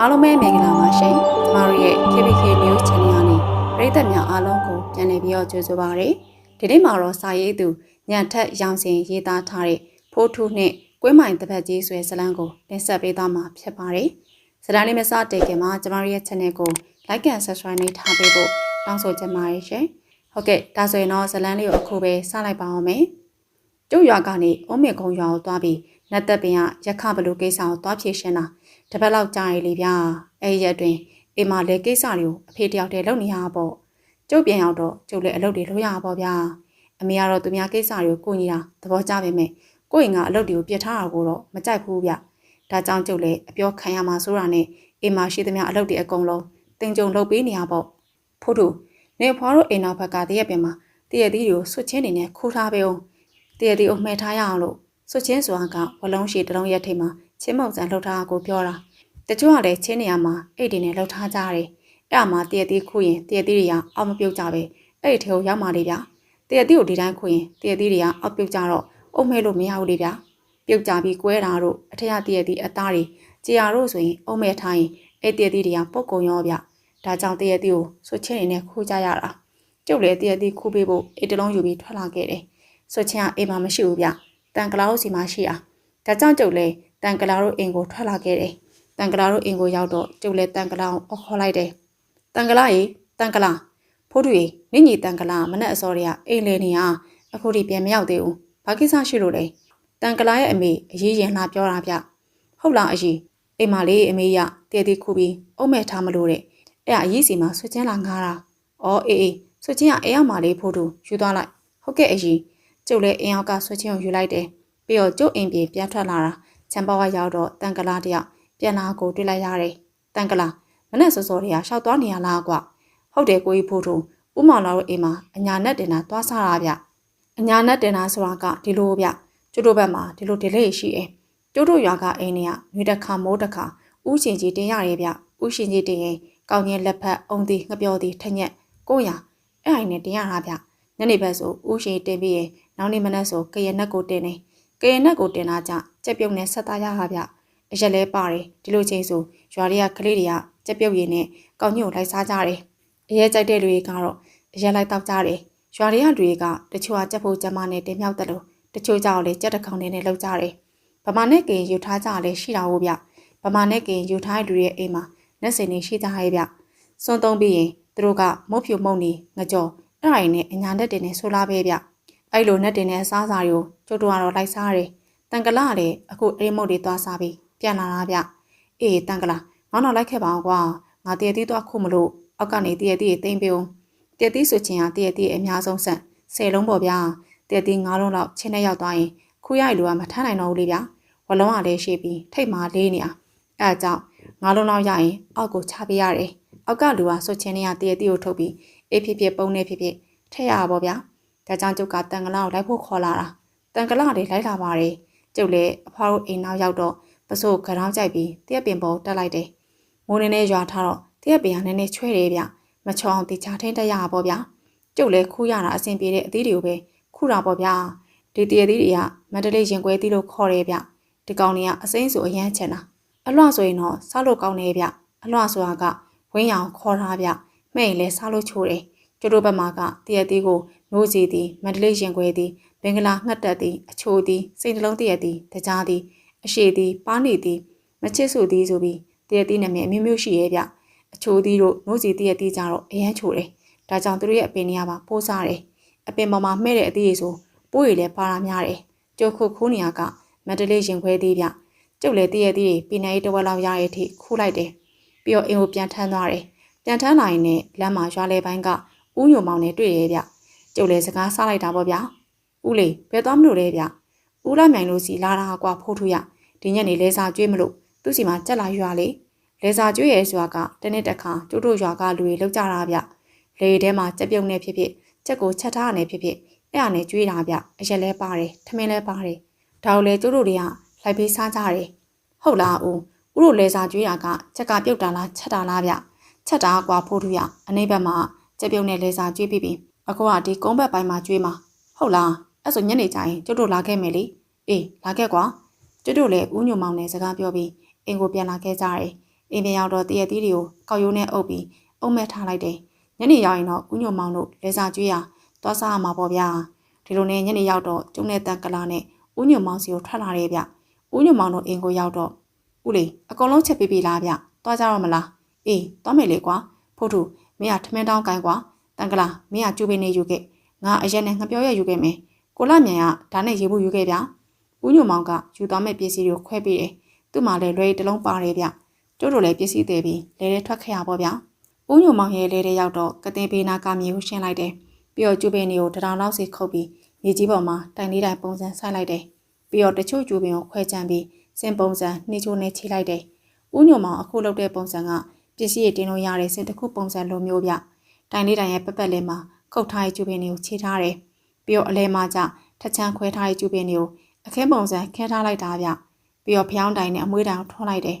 အားလုံးပဲမင်္ဂလာပါရှင်ကျမတို့ရဲ့ KBK News Channel ကနေပရိသတ်များအားလုံးကိုပြန်လည်ပြီးတော့ကြိုဆိုပါရစေဒီနေ့မှာတော့စာရေးသူညံထက်ရောင်စင်ရေးသားထားတဲ့ဖိုးထုနဲ့ကွင်းမိုင်တပတ်ကြီးဆွဲဇလန်းကိုတင်ဆက်ပေးသွားမှာဖြစ်ပါတယ်ဇလန်းလေးမစတဲ့ခင်မှာကျမတို့ရဲ့ channel ကို like and subscribe နဲ့ထားပေးဖို့တောင်းဆိုချင်ပါတယ်ရှင်ဟုတ်ကဲ့ဒါဆိုရင်တော့ဇလန်းလေးကိုအခုပဲစလိုက်ပါအောင်မယ်ကျုပ်ရွာကနေအုံးမေကုံရွာကိုသွားပြီးနတ်သက်ပင်ကရက်ခဘလူကိစ္စကိုသွားဖြေရှင်းတာ တပတ်လောက်ကြာရည်လေဗျာအဲ့ဒီရက်တွင်အိမ်မှာလေကိစ္စတွေကိုအဖေတယောက်တည်းလုပ်နေရတာပေါ့ကျုပ်ပြန်ရောက်တော့ကျုပ်လည်းအလုပ်တွေလုပ်ရတာပေါ့ဗျာအမေကတော့သူများကိစ္စတွေကိုကိုညီတာသဘောကျပေမဲ့ကိုရင်ကအလုပ်တွေကိုပြစ်ထားတာကိုတော့မကြိုက်ဘူးဗျဒါကြောင့်ကျုပ်လည်းအပြောခံရမှာဆိုတာနဲ့အိမ်မှာရှိသမျှအလုပ်တွေအကုန်လုံးတင်ကြုံလုပ်ပေးနေရပေါ့ဖို့တို့နေဖွားတို့အိမ်နောက်ဘက်ကတရက်ပြင်မှာတရက်သီးတွေကိုဆွတ်ချင်းနေနဲ့ခူးထားပေးအောင်တရက်သီးကိုမှဲထားရအောင်လို့ဆွတ်ချင်းဆိုတာကဝလုံးရှိတလုံးရက်ထိပ်မှာ ချင်းမောက်စံလှုပ်ထားတာကိုပြောတာတချို့ကလည်းချင်းနေရမှာအိတ်တွေနဲ့လှုပ်ထားကြတယ်အဲ့အမှာတရက်သီးခုရင်တရက်သီးတွေကအောက်မပြုတ်ကြပဲအဲ့ဒီထဲကိုရောက်มาလေဗျာတရက်သီးကိုဒီတိုင်းခုရင်တရက်သီးတွေကအောက်ပြုတ်ကြတော့အုံမဲလို့မရဘူးလေဗျာပြုတ်ကြပြီးကွဲတာတို့အထက်ရတရက်သီးအသားတွေကြေရတို့ဆိုရင်အုံမဲထားရင်အဲ့တရက်သီးတွေကပုတ်ကုံရောဗျဒါကြောင့်တရက်သီးကိုဆွတ်ချင်းနေနဲ့ခူးကြရတာကျုပ်လည်းတရက်သီးခူးပေးဖို့အိတ်တလုံးယူပြီးထွက်လာခဲ့တယ်ဆွတ်ချင်းကအိမ်မှာမရှိဘူးဗျတန်ကလာတို့စီမှာရှိတာဒါကြောင့်ကျုပ်လည်း တန်ကလာတို့အိမ်ကိုထွက်လာခဲ့တယ်တန်ကလာတို့အိမ်ကိုရောက်တော့ကျုပ်လည်းတန်ကလာကိုအော်ခေါ်လိုက်တယ်တန်ကလာရေတန်ကလာဖိုးတူရေနင့်ညီတန်ကလာမနဲ့အစောတွေကအိမ်လေနေဟာအခုထိပြန်မရောက်သေးဘူးဘာကိစ္စရှိလို့လဲတန်ကလာရဲ့အမေအရေးရင်လှပြောတာဗျဟုတ်လားအကြီးအိမ်မလေးအမေရတည်တည်ခုပြီးအုံးမဲ့ထားမလို့တဲ့အဲ့ဒါအရေးစီမှာဆွချင်းလာငားတာအော်အေးအေးဆွချင်းကအိမ်ရောက်မှလေးဖိုးတူယူသွားလိုက်ဟုတ်ကဲ့အကြီးကျုပ်လည်းအိမ်ရောက်ကဆွချင်းကိုယူလိုက်တယ်ပြီးတော့ကျုပ်အိမ်ပြေပြန်ထွက်လာတာ ချမ်ပါဝါရောက်တော့တန်ကလာတယောက်ပြန်လာကိုတွေ့လိုက်ရတယ်တန်ကလာမနဲ့စောစောတွေကရှောက်သွားနေရလားကွဟုတ်တယ်ကိုကြီးဖိုးတူဥမောင်လာတို့အိမ်မှာအညာနဲ့တင်တာသွားစားတာဗျအညာနဲ့တင်တာဆိုတာကဒီလိုဗျကျတို့ဘက်မှာဒီလို delay ရှိတယ်ကျတို့ရွာကအိမ်တွေကမြေတစ်ခါမိုးတစ်ခါဥရှင်ကြီးတင်ရရဲဗျဥရှင်ကြီးတင်ရင်ကောင်းရင်လက်ဖက်အုံသည်ငပြောသည်ထညက်ကိုရအဲ့အိမ်နဲ့တင်ရတာဗျညနေဘက်ဆိုဥရှင်တင်ပြီးရင်နောက်နေ့မနက်ဆိုကရနက်ကိုတင်နေ ကရနက်ကိုတင်လာကြကြက်ပြုတ်နဲ့ဆက်သားရတာဗျအရက်လဲပါတယ်ဒီလိုချင်းဆိုရွာတွေကကလေးတွေကကြက်ပြုတ်ရည်နဲ့ကောင်းညို့လိုက်စားကြတယ်အရက်ကြိုက်တဲ့လူတွေကတော့အရက်လိုက်တောက်ကြတယ်ရွာတွေကလူတွေကတချို့ကကြက်ဖို့ကြမ်းမနဲ့တင်မြောက်တယ်လို့တချို့ကြောက်လေကြက်တကောင်နဲ့နဲ့လောက်ကြတယ်ဗမာနဲ့ကင်ယူထားကြလဲရှိတာဟုတ်ဗျဗမာနဲ့ကင်ယူထားတဲ့လူတွေရဲ့အိမ်မှာလက်စင်နေရှိကြရဲ့ဗျစွန့်သုံးပြီးရင်သူတို့ကမုတ်ဖြူမုတ်နေငကြော်အဲ့ဒါရင်းနဲ့အညာနဲ့တင်နေဆိုလာပဲဗျ အဲ့လိုနဲ့တင်တဲ့အစားအစာတွေကိုကျုပ်တို့ကတော့လိုက်စားတယ်တန်ကလာကလည်းအခုအိမ်မုတ်တွေသွားစားပြီးပြန်လာတာဗျအေးတန်ကလာငေါတော့လိုက်ခဲ့ပါအောင်ကွာငါတည့်တည့်သွားခုမလို့အောက်ကနေတည့်တည့်တိမ့်ပေးအောင်တည့်တည့်ဆိုချင်ဟာတည့်တည့်အများဆုံးဆန့်ဆယ်လုံးပေါ့ဗျာတည့်တည့်ငါးလုံးလောက်ချင်းနဲ့ရောက်သွားရင်ခူးရိုက်လူကမထမ်းနိုင်တော့ဘူးလေဗျာဝလုံးကလည်းရှိပြီးထိတ်မှလေးနေတာအဲအကြောင်းငါးလုံးလောက်ရရင်အောက်ကိုချပေးရတယ်အောက်ကလူကဆိုချင်နေရတည့်တည့်ကိုထုတ်ပြီးအေးဖြစ်ဖြစ်ပုံနေဖြစ်ဖြစ်ထည့်ရပါပေါ့ဗျာ ဒါကြောင့်ကျုပ်ကတန်ကလာကိုလိုက်ဖို့ခေါ်လာတာတန်ကလာတွေလိုက်လာပါတယ်ကျုပ်လည်းအဖွားတို့အိမ်နောက်ရောက်တော့ပစိုးကရောင်းကြိုက်ပြီးတရက်ပင်ပေါ်တက်လိုက်တယ်မိုးနေနဲ့ရွာထားတော့တရက်ပင်ကနည်းနည်းချွဲတယ်ဗျမချောအောင်တေချာထင်းတက်ရပါပေါ့ဗျာကျုပ်လည်းခူးရတာအဆင်ပြေတဲ့အသီးတွေကိုပဲခူးတာပေါ့ဗျာဒီတရသီးတွေကမန္တလေးရင်ကွဲသီးလို့ခေါ်တယ်ဗျဒီကောင်တွေကအစိမ့်ဆိုအရန်ချင်တာအလွှဆိုရင်တော့စားလို့ကောင်းတယ်ဗျအလွှဆိုတာကဝင်းရောင်ခေါ်ထားဗျမဲ့ရင်လည်းစားလို့ချိုးတယ်ကျတို့ဘက်မှာကတရသီးကို နိုးစီသည်မန္တလေးရင်ကွဲသည်ဘင်္ဂလားငှက်တက်သည်အချိုသည်စိတ်နှလုံးတရသည်တကြားသည်အရှိသည်ပါနေသည်မချစ်ဆိုသည်ဆိုပြီးတရသည်နာမည်အမျိုးမျိုးရှိရဲ့ဗျအချိုသည်တို့နိုးစီတရသည်ကြတော့အရန်ချိုတယ်ဒါကြောင့်သူတို့ရဲ့အပင်တွေကပါပိုးစားတယ်အပင်ပေါ်မှာမှဲ့တဲ့အသီးတွေဆိုပိုးရည်လည်းပါလာများတယ်ကျုပ်ခုခိုးနေရကမန္တလေးရင်ခွဲသေးဗျကျုပ်လည်းတရသည်တွေပြည်နယ်တဝက်လောက်ရရဲ့အထိခိုးလိုက်တယ်ပြီးတော့အင်ကိုပြန်ထမ်းသွားတယ်ပြန်ထမ်းလာရင်လည်းလမ်းမှာရွာလေပိုင်းကဥညုံမောင်နဲ့တွေ့ရဲ့ဗျ ကျုပ်လည်းစကားစားလိုက်တာပေါ့ဗျာဦးလေးဘယ်သွားမလို့လဲဗျဦးလာမြိုင်လို့စီလာတာကွာဖိုးထူရဒီညနေလဲစာကျွေးမလို့သူ့စီမှာကြက်လာရွာလေလဲစာကျွေးရဲဆိုတာကတနေ့တစ်ခါကျို့တို့ရွာကလူတွေလောက်ကြတာဗျလေထဲမှာကြက်ပြုံးနေဖြစ်ဖြစ်ကြက်ကိုချက်ထားနေဖြစ်ဖြစ်အဲ့ဒါနဲ့ကျွေးတာဗျအရက်လဲပါတယ်ထမင်းလဲပါတယ်ဒါကိုလေကျို့တို့တွေကလိုက်ပြီးစားကြတယ်ဟုတ်လားဦးဦးတို့လဲစာကျွေးတာကကြက်ကပြုတ်တာလားချက်တာလားဗျချက်တာကွာဖိုးထူရအနေဘက်မှာကြက်ပြုံးနဲ့လဲစာကျွေးပြီးပြီ အခုကဒီကုန်းဘက်ပိုင်းမှာကျွေးမှာဟုတ်လားအဲ့ဆိုညနေကျရင်ကျုပ်တို့လာခဲ့မယ်လေအေးလာခဲ့ကွာကျုပ်တို့လည်းဦးညုံမောင်နဲ့စကားပြောပြီးအင်ကိုပြန်လာခဲ့ကြတယ်အိမ်ပြန်ရောက်တော့တရက်သီးတွေကိုကောက်ရိုးနဲ့အုပ်ပြီးအုံမဲ့ထားလိုက်တယ်ညနေရောက်ရင်တော့ဦးညိုမောင်တို့လဲစာကျွေးရသွားစားရမှာပေါ့ဗျာဒီလိုနဲ့ညနေရောက်တော့ကျုံနဲ့တန်ကလာနဲ့ဦးညိုမောင်စီကိုထွက်လာတယ်ဗျဦးညိုမောင်တို့အိမ်ကိုရောက်တော့ဦးလေးအကုန်လုံးချက်ပေးပြီလားဗျသွားကြတော့မလားအေးသွားမယ်လေကွာဖို့ထုမင်းကထမင်းတောင်းကိုင်းကွာ တန်ကလာမင်းကကျူပင်းနေယူခဲ့ငါအရက်နဲ့ငပြောရက်ယူခဲ့မယ်ကိုလာမြန်ကဒါနဲ့ရေဘူးယူခဲ့ဗျဦးညိုမောင်ကယူသွားမဲ့ပစ္စည်းတွေကိုခွဲပေးတယ်သူ့မှာလည်းလွယ်တလုံးပါတယ်ဗျကျို့တို့လည်းပစ္စည်းသေးပြီးလဲလဲထွက်ခဲ့ရပါဗျဦးညိုမောင်ရဲ့လဲတဲ့ရောက်တော့ကတင်ပေးနာကမြေကိုရှင်းလိုက်တယ်ပြီးတော့ကျူပင်းတွေကိုတထောင်လောက်စီခုတ်ပြီးမြေကြီးပေါ်မှာတိုင်လေးတိုင်ပုံစံဆိုင်လိုက်တယ်ပြီးတော့တချို့ကျူပင်းကိုခွဲချမ်းပြီးစင်ပုံစံနှိချိုးနဲ့ချိလိုက်တယ်ဦးညိုမောင်အခုလုပ်တဲ့ပုံစံကပစ္စည်းတွေတင်လို့ရတဲ့စင်တစ်ခုပုံစံလိုမျိုးဗျ တိုင်လေးတိုင်ရဲ့ပက်ပက်လေးမှာခုတ်ထားတဲ့ကျူပင်းတွေကိုခြေထားတယ်ပြီးတော့အလဲမှာကျထချမ်းခွဲထားတဲ့ကျူပင်းတွေကိုအခင်းပုံစံခဲထားလိုက်တာဗျပြီးတော့ဖျောင်းတိုင်နဲ့အမွှေးတိုင်ကိုထွန်းလိုက်တယ်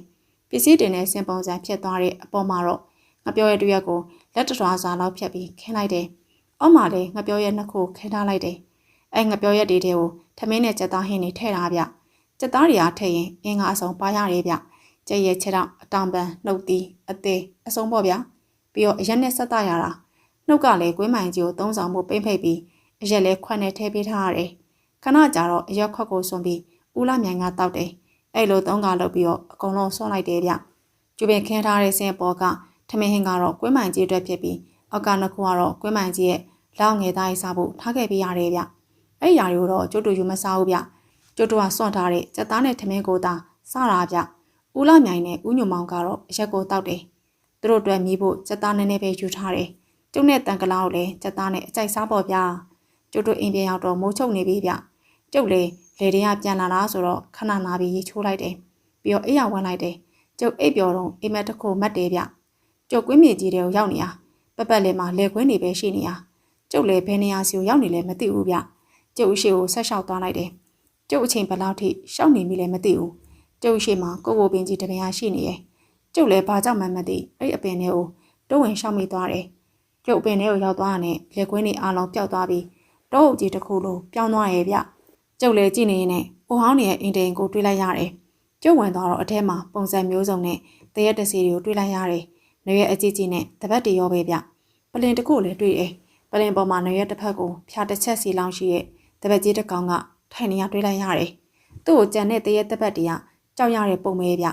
ပစ္စည်းတင်တဲ့စင်ပုံစံဖြစ်သွားတဲ့အပေါ်မှာတော့ငါပြောရဲ့တရက်ကိုလက်တထွားစာလောက်ဖြတ်ပြီးခင်းလိုက်တယ်အောက်မှာလည်းငါပြောရဲ့နှစ်ခုခဲထားလိုက်တယ်အဲငါပြောရဲ့ဒီတဲ့ကိုထမင်းနဲ့ကြက်သားဟင်းတွေထည့်ထားဗျကြက်သားတွေအားထည့်ရင်အင်းကအစုံပါရတယ်ဗျကြက်ရဲ့ခြေထောက်အတောင်ပံနှုတ်သီးအသေးအစုံပေါ့ဗျာ ပြီးတော့အရက်နဲ့ဆက်တရတာနှုတ်ကလည်းကွင်းမိုင်ကြီးကိုသုံးဆောင်မှုပိမ့်ဖိတ်ပြီးအရက်လည်းခွက်နဲ့ထည့်ပေးထားရတယ်ခဏကြာတော့အရက်ခွက်ကိုစွန်ပြီးဦးလာမြိုင်ကတောက်တယ်အဲ့လိုသုံးကလုပ်ပြီးတော့အကုန်လုံးဆွန့်လိုက်တယ်ဗျကျူပင်ခင်းထားတဲ့ဆင်းပေါ်ကထမင်းဟင်းကတော့ကွင်းမိုင်ကြီးအတွက်ဖြစ်ပြီးအောက်ကနှစ်ခုကတော့ကွင်းမိုင်ကြီးရဲ့လောက်ငယ်သားရေးစားဖို့ထားခဲ့ပေးရတယ်ဗျအဲ့ຢာတွေကိုတော့ကျိုးတူယူမစားဘူးဗျကျိုးတူကစွန့်ထားတဲ့စက်သားနဲ့ထမင်းကိုသာစားတာဗျဦးလာမြိုင်နဲ့ဦးညုံမောင်ကတော့အရက်ကိုတောက်တယ် သူတို့အတွက်မြည်ဖို့စက်သားနည်းနည်းပဲယူထားတယ်ကျုပ်နဲ့တန်ကလာကိုလည်းစက်သားနဲ့အကြိုက်စားပေါ့ဗျာကျိုးတူအိမ်ပြန်ရောက်တော့မိုးချုပ်နေပြီဗျကျုပ်လေလေတွေကပြန်လာတာဆိုတော့ခဏနာပြီးရေချိုးလိုက်တယ်ပြီးတော့အိယာဝင်လိုက်တယ်ကျုပ်အိပ်ပျော်တော့အိမ်မက်တစ်ခုမတ်တယ်ဗျကျုပ်ကွင်းမြေကြီးတွေကိုရောက်နေရပက်ပက်လေးမှာလေခွင်းနေပဲရှိနေရကျုပ်လည်းဘယ်နေရာစီကိုရောက်နေလဲမသိဘူးဗျကျုပ်ရှိကိုဆက်လျှောက်သွားလိုက်တယ်ကျုပ်အချိန်ဘယ်လောက်ထိရှောက်နေပြီလဲမသိဘူးကျုပ်ရှိမှာကိုကိုပင်ကြီးတပင်ဟာရှိနေရဲ့ ကျုပ်လည်းဘာကြောင့်မှမသိအဲ့အပင်တွေကိုတုံးဝင်ရှောက်မိသွားတယ်ကျုပ်အပင်တွေကိုရောက်သွားတဲ့လေခွင်းတွေအားလုံးပျောက်သွားပြီးတောအုပ်ကြီးတစ်ခုလိုပြောင်းသွားရဲ့ဗျကျုပ်လည်းကြည့်နေရင်အိုဟောင်းနေရဲ့အိမ်တိန်ကိုတွေးလိုက်ရတယ်ကျုပ်ဝင်သွားတော့အထဲမှာပုံစံမျိုးစုံနဲ့တရက်တစီတွေကိုတွေးလိုက်ရတယ်နေရဲ့အကြည့်ကြည့်နဲ့တပတ်တရောပဲဗျပလင်တစ်ခုလည်းတွေ့တယ်ပလင်ပေါ်မှာနေရဲ့တစ်ဖက်ကိုဖြာတစ်ချက်စီလောင်းရှိရဲ့တပတ်ကြီးတစ်ကောင်ကထိုင်နေရတွေးလိုက်ရတယ်သူ့ကိုကြံတဲ့တရက်တပတ်တည်းကကြောက်ရတဲ့ပုံပဲဗျ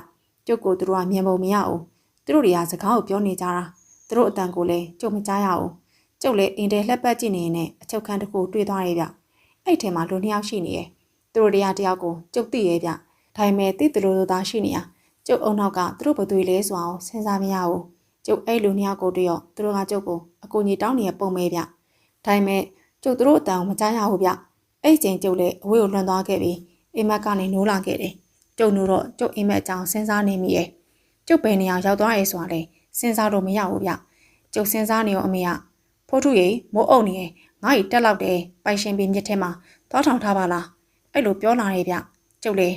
ကျုပ်ကိုသူတို့ကမြင်ပုံမရဘူးသူတို့တွေကစကားကိုပြောနေကြတာသူတို့အတန်ကိုလည်းကျုပ်မကြားရဘူးကျုပ်လည်းအင်တယ်လှက်ပတ်ကြည့်နေနေအချုပ်ခန်းတစ်ခုတွေ့သွားရဲ့ဗျအဲ့ထဲမှာလူနှစ်ယောက်ရှိနေရဲ့သူတို့တရားတယောက်ကိုကျုပ်သိရဲ့ဗျဒါပေမဲ့တိတလူလိုသားရှိနေရကျုပ်အုံနောက်ကသူတို့ဘသူလဲဆိုအောင်စဉ်းစားမရဘူးကျုပ်အဲ့လူနှစ်ယောက်ကိုတွေ့ရောသူတို့ကကျုပ်ကိုအကူကြီးတောင်းနေတဲ့ပုံပဲဗျဒါပေမဲ့ကျုပ်သူတို့အတန်ကိုမကြားရဘူးဗျအဲ့ချိန်ကျုပ်လည်းအဝေးကိုလွန်သွားခဲ့ပြီးအိမ်မက်ကနေနိုးလာခဲ့တယ် ကျုပ်တို့တော့ကျုပ်အိမ်မက်အကြောင်းစဉ်းစားနေမိရဲ့ကျုပ်ဘယ်နေရာရောက်သွားရဲဆိုတာလဲစဉ်းစားလို့မရဘူးဗျကျုပ်စဉ်းစားနေရောအမေကဖိုးထုရေမိုးအုပ်နေရဲ့ငါ့ဤတက်လောက်တယ်ပိုင်ရှင်ပင်မြစ်ထဲမှာသွားထောင်ထားပါလားအဲ့လိုပြောလာရဲ့ဗျကျုပ်လေ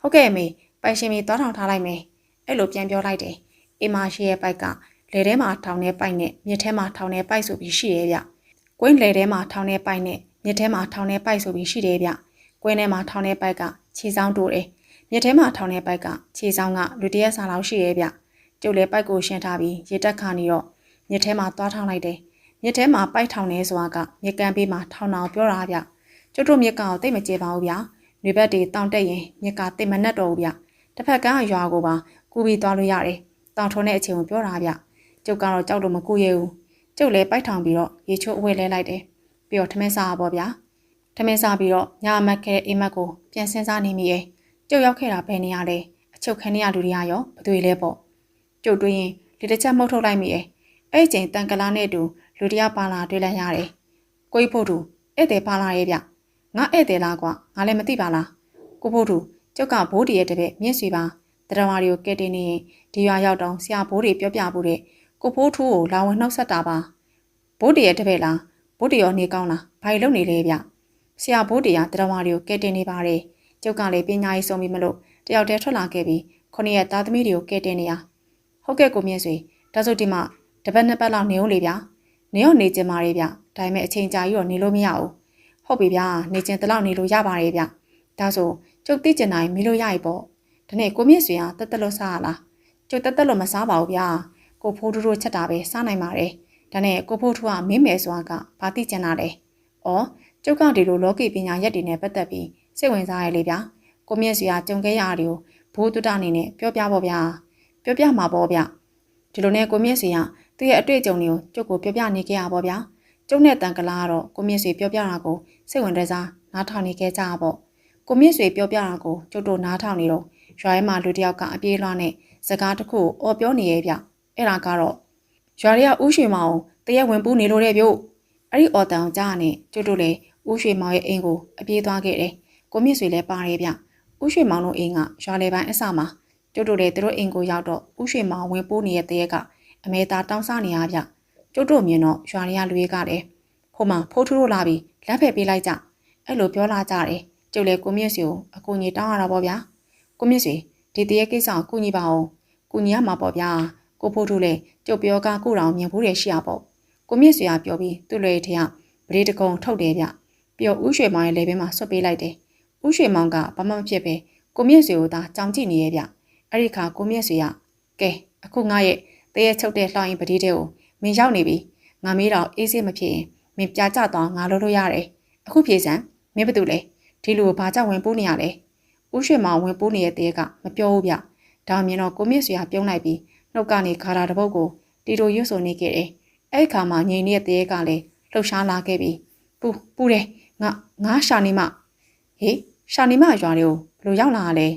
ဟုတ်ကဲ့အမေပိုင်ရှင်ပင်သွားထောင်ထားလိုက်မယ်အဲ့လိုပြန်ပြောလိုက်တယ်အိမ်မရှိရဲ့ပိုက်ကလေထဲမှာထောင်နေပိုက်နဲ့မြစ်ထဲမှာထောင်နေပိုက်ဆိုပြီးရှိရဲ့ဗျကွင်းလေထဲမှာထောင်နေပိုက်နဲ့မြစ်ထဲမှာထောင်နေပိုက်ဆိုပြီးရှိတယ်ဗျကွင်းထဲမှာထောင်နေပိုက်ကခြေဆောင်တိုးတယ် မြစ်ထဲမှာထောင်နေပိုက်ကခြေဆောင်ကလူတရက်စာလောက်ရှိရဲ့ဗျကျုပ်လေပိုက်ကိုရှင်းထားပြီးရေတက်ခါနေတော့မြစ်ထဲမှာသွားထောင်လိုက်တယ်မြစ်ထဲမှာပိုက်ထောင်နေဆိုတာကမြစ်ကန်ပေးမှာထောင်အောင်ပြောတာဗျကျုပ်တို့မြစ်ကောင်ကိုတိတ်မကြေပါဘူးဗျ။နေဘက်တွေတောင်တက်ရင်မြစ်ကတိတ်မနှက်တော့ဘူးဗျ။တစ်ဖက်ကရွာကိုပါကူပြီးသွားလို့ရတယ်။တောင်ထုံးတဲ့အချိန်ကိုပြောတာဗျ။ကျုပ်ကတော့ကြောက်လို့မကူရဘူး။ကျုပ်လည်းပိုက်ထောင်ပြီးတော့ရေချိုးအဝဲလဲလိုက်တယ်။ပြီးတော့ထမင်းစားပါဗျာ။ထမင်းစားပြီးတော့ညမက်ခဲအိမ်မက်ကိုပြန်စင်းစားနေမိရဲ့။ ကျုပ်ရောက်ခဲ့တာဘယ်နေရလဲ။အချုပ်ခန်းနေရလူတွေကရောဘယ်သူလဲပေါ့။ကျုပ်တွေးရင်ဒီတစ်ချက်မှုတ်ထုတ်လိုက်မိရဲ့။အဲ့ချိန်တန်ကလာနဲ့တူလူတယောက်ပါလာတွေ့လိုက်ရတယ်။ကိုကြီးဖို့သူဧည့်သည်ပါလာရဲ့ဗျ။ငါဧည့်သည်လားကွာငါလည်းမသိပါလားကိုဖို့သူကျုပ်ကဘိုးတရဲ့တပည့်မြင့်ဆွေပါတရဝါတွေကိုကဲတင်နေရင်ဒီရွာရောက်တော့ဆရာဘိုးတွေပြောပြဖို့တဲ့ကိုဖိုးထူးကိုလာဝင်နှောက်ဆက်တာပါဘိုးတရဲ့တပည့်လားဘိုးတရောနေကောင်းလားဘာလို့နေလဲဗျဆရာဘိုးတရတရဝါတွေကိုကဲတင်နေပါတယ် ကျုပ်ကလည်းပညာရေးဆုံးပြီမလို့တယောက်တည်းထွက်လာခဲ့ပြီးခုနှစ်ရက်သားသမီးတွေကိုကဲတင်နေရဟုတ်ကဲ့ကိုမြင့်ဆွေဒါဆိုဒီမှာတပတ်နှစ်ပတ်လောက်နေဦးလေဗျာနေရောနေကြပါလေဗျဒါပေမဲ့အချိန်ကြာကြီးတော့နေလို့မရဘူးဟုတ်ပြီဗျာနေချင်းတလောက်နေလို့ရပါတယ်ဗျဒါဆိုကျုပ်သိကျင်တိုင်းမီလို့ရပြီပေါ့ဒါနဲ့ကိုမြင့်ဆွေကတက်တက်လို့စားရလားကျုပ်တက်တက်လို့မစားပါဘူးဗျာကိုဖိုးထူးတို့ချက်တာပဲစားနိုင်ပါတယ်ဒါနဲ့ကိုဖိုးထူးကမင်းမယ်ဆိုတာကဘာတိကျင်တာလဲဩကျုပ်ကဒီလိုလောကီပညာရက်တွေနဲ့ပတ်သက်ပြီး စိတ်ဝင်စားရလေဗျာကိုမြင့်စီကကြုံခဲ့ရတာတွေကိုဘိုးတုတအနေနဲ့ပြောပြပါဗျာပြောပြမှာပေါ့ဗျဒီလိုနဲ့ကိုမြင့်စီကသူ့ရဲ့အတွေ့အကြုံတွေကိုကျုပ်ကိုပြောပြနေခဲ့ရပါဗျာကျုပ်နဲ့တန်ကလာကတော့ကိုမြင့်စီပြောပြတာကိုစိတ်ဝင်တဲ့စားနားထောင်နေခဲ့ကြပါပေါ့ကိုမြင့်စီပြောပြတာကိုကျုပ်တို့နားထောင်နေတော့ရွာထဲမှာလူတစ်ယောက်ကအပြေးလွှမ်းနဲ့စကားတစ်ခုအော်ပြောနေရဲ့ဗျအဲ့ဒါကတော့ရွာတွေကဥရွှေမောင်တရက်ဝင်ပူးနေလို့တဲ့ဗျအဲ့ဒီအော်တန်ကြားနဲ့ကျုပ်တို့လည်းဥရွှေမောင်ရဲ့အိမ်ကိုအပြေးသွားခဲ့တယ် ကိုမြင့်ဆွေလည်းပါတယ်ဗျဥရွှေမောင်တို့အိမ်ကရွာလေပိုင်းအစမှာကျုပ်တို့လည်းသူတို့အိမ်ကိုရောက်တော့ဥရွှေမောင်ဝင်ပူးနေတဲ့တရက်ကအမေသားတောင်းစားနေရဗျကျုပ်တို့မြင်တော့ရွာတွေကလူတွေကလည်းဟိုမှာဖိုးထူးတို့လာပြီးလက်ဖက်ပေးလိုက်ကြအဲ့လိုပြောလာကြတယ်ကျုပ်လည်းကိုမြင့်ဆွေကိုအကူကြီးတောင်းရတာပေါ့ဗျာကိုမြင့်ဆွေဒီတရက်ကိစ္စကိုကူညီပါအောင်ကူညီရမှာပေါ့ဗျာကိုဖိုးထူးလည်းကျုပ်ပြောကကိုတောင်မြင်ဘူးတယ်ရှိရပေါ့ကိုမြင့်ဆွေကပြောပြီးသူ့လေထက်ပရိတကုံထုတ်တယ်ဗျပြောဥရွှေမောင်ရဲ့လေဘင်းမှာဆွတ်ပေးလိုက်တယ် ဥရွှေမောင်ကဘာမှမဖြစ်ပဲကိုမြင့်ဆွေကိုသာကြောင်ကြည့်နေရဲ့ဗျအဲ့ဒီခါကိုမြင့်ဆွေကကဲအခုငါရဲ့တရေချုပ်တဲ့လှောင်းရင်ပတိတဲ့ကိုမင်းရောက်နေပြီငါမေးတော့အေးစေးမဖြစ်ရင်မင်းပြကြသွားငါလို့လို့ရတယ်အခုပြေစံမင်းဘာတူလဲဒီလူကိုဘာကြောင့်ဝင်ပိုးနေရလဲဥရွှေမောင်ဝင်ပိုးနေတဲ့တရေကမပြောဘူးဗျဒါမြင်တော့ကိုမြင့်ဆွေကပြုံးလိုက်ပြီးနှုတ်ကနေခါတာတစ်ပုတ်ကိုတီတိုရွတ်ဆိုနေခဲ့တယ်အဲ့ခါမှာငိန်နေတဲ့တရေကလည်းလှုပ်ရှားလာခဲ့ပြီးပူပူတယ်ငါငါရှာနေမှဟေး ရှာနေမှရွာတွေကိုဘလို့ရောက်လာရလဲ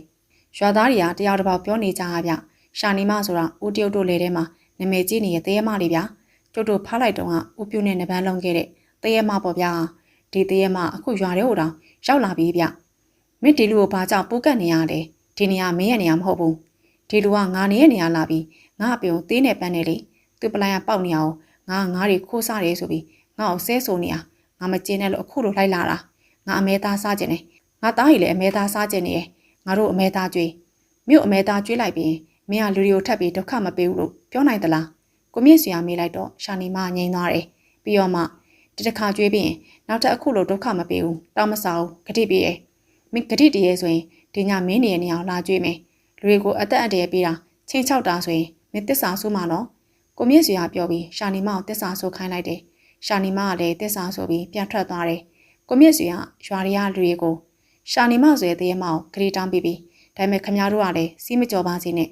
ရွာသားတွေကတယောက်တစ်ပေါက်ပြောနေကြတာဗျရှာနေမှဆိုတာဦးတရုတ်တို့လေထဲမှာနာမည်ကြီးနေတဲ့တရေမလေးဗျကျုပ်တို့ဖားလိုက်တော့ကဦးပြူနဲ့နပန်းလုံးခဲ့တဲ့တရေမပေါ့ဗျာဒီတရေမအခုရွာတွေကိုတောင်ရောက်လာပြီဗျမင်းဒီလူကိုဘာကြောင့်ပိုးကတ်နေရလဲဒီနေရာမင်းရဲ့နေရာမဟုတ်ဘူးဒီလူကငါနေရဲ့နေရာလာပြီးငါအပြုံသေးနေပန်းနေလေသူပလိုင်ကပေါက်နေအောင်ငါငါးတွေခိုးစားတယ်ဆိုပြီးငါ့ကိုဆဲဆိုနေရငါမကျင်းနဲ့လို့အခုလိုလိုက်လာတာငါအမဲသားစားကျင်တယ် ငါသားကြီးလည်းအမဲသားစားကျင်နေရငါတို့အမဲသားကြွေးမြို့အမဲသားကြွေးလိုက်ပြီးမင်းကလူတွေကိုထပ်ပြီးဒုက္ခမပေးဘူးလို့ပြောနိုင်သလားကိုမြင့်ဆွေမေးလိုက်တော့ရှာနေမငြိမ်သွားတယ်ပြီးတော့မှဒီတစ်ခါကြွေးပြီးရင်နောက်ထပ်အခုလိုဒုက္ခမပေးဘူးတောင်းမစားဘူးဂတိပေးရဲ့မင်းဂတိတည်းရဲ့ဆိုရင်ဒီညမင်းနေရနေအောင်လာကြွေးမယ်လူတွေကိုအသက်အန္တရာယ်ပေးတာချင်းချောက်တာဆိုရင်မင်းတစ္ဆာဆိုးမှာနော်ကိုမြင့်ဆွေကပြောပြီးရှာနေမအောင်တစ္ဆာဆိုးခိုင်းလိုက်တယ်ရှာနီမကလည်းတစ္ဆာဆိုပြီးပြန်ထွက်သွားတယ်။ကိုမြင့်စီကရွာရီရလူတွေကို ရှာနီမဆိုတဲ့တရေမောင်ဂရီတောင်းပြီးပြီးဒါပေမဲ့ခမများတို့ကလည်းစီးမကြောပါစေနဲ့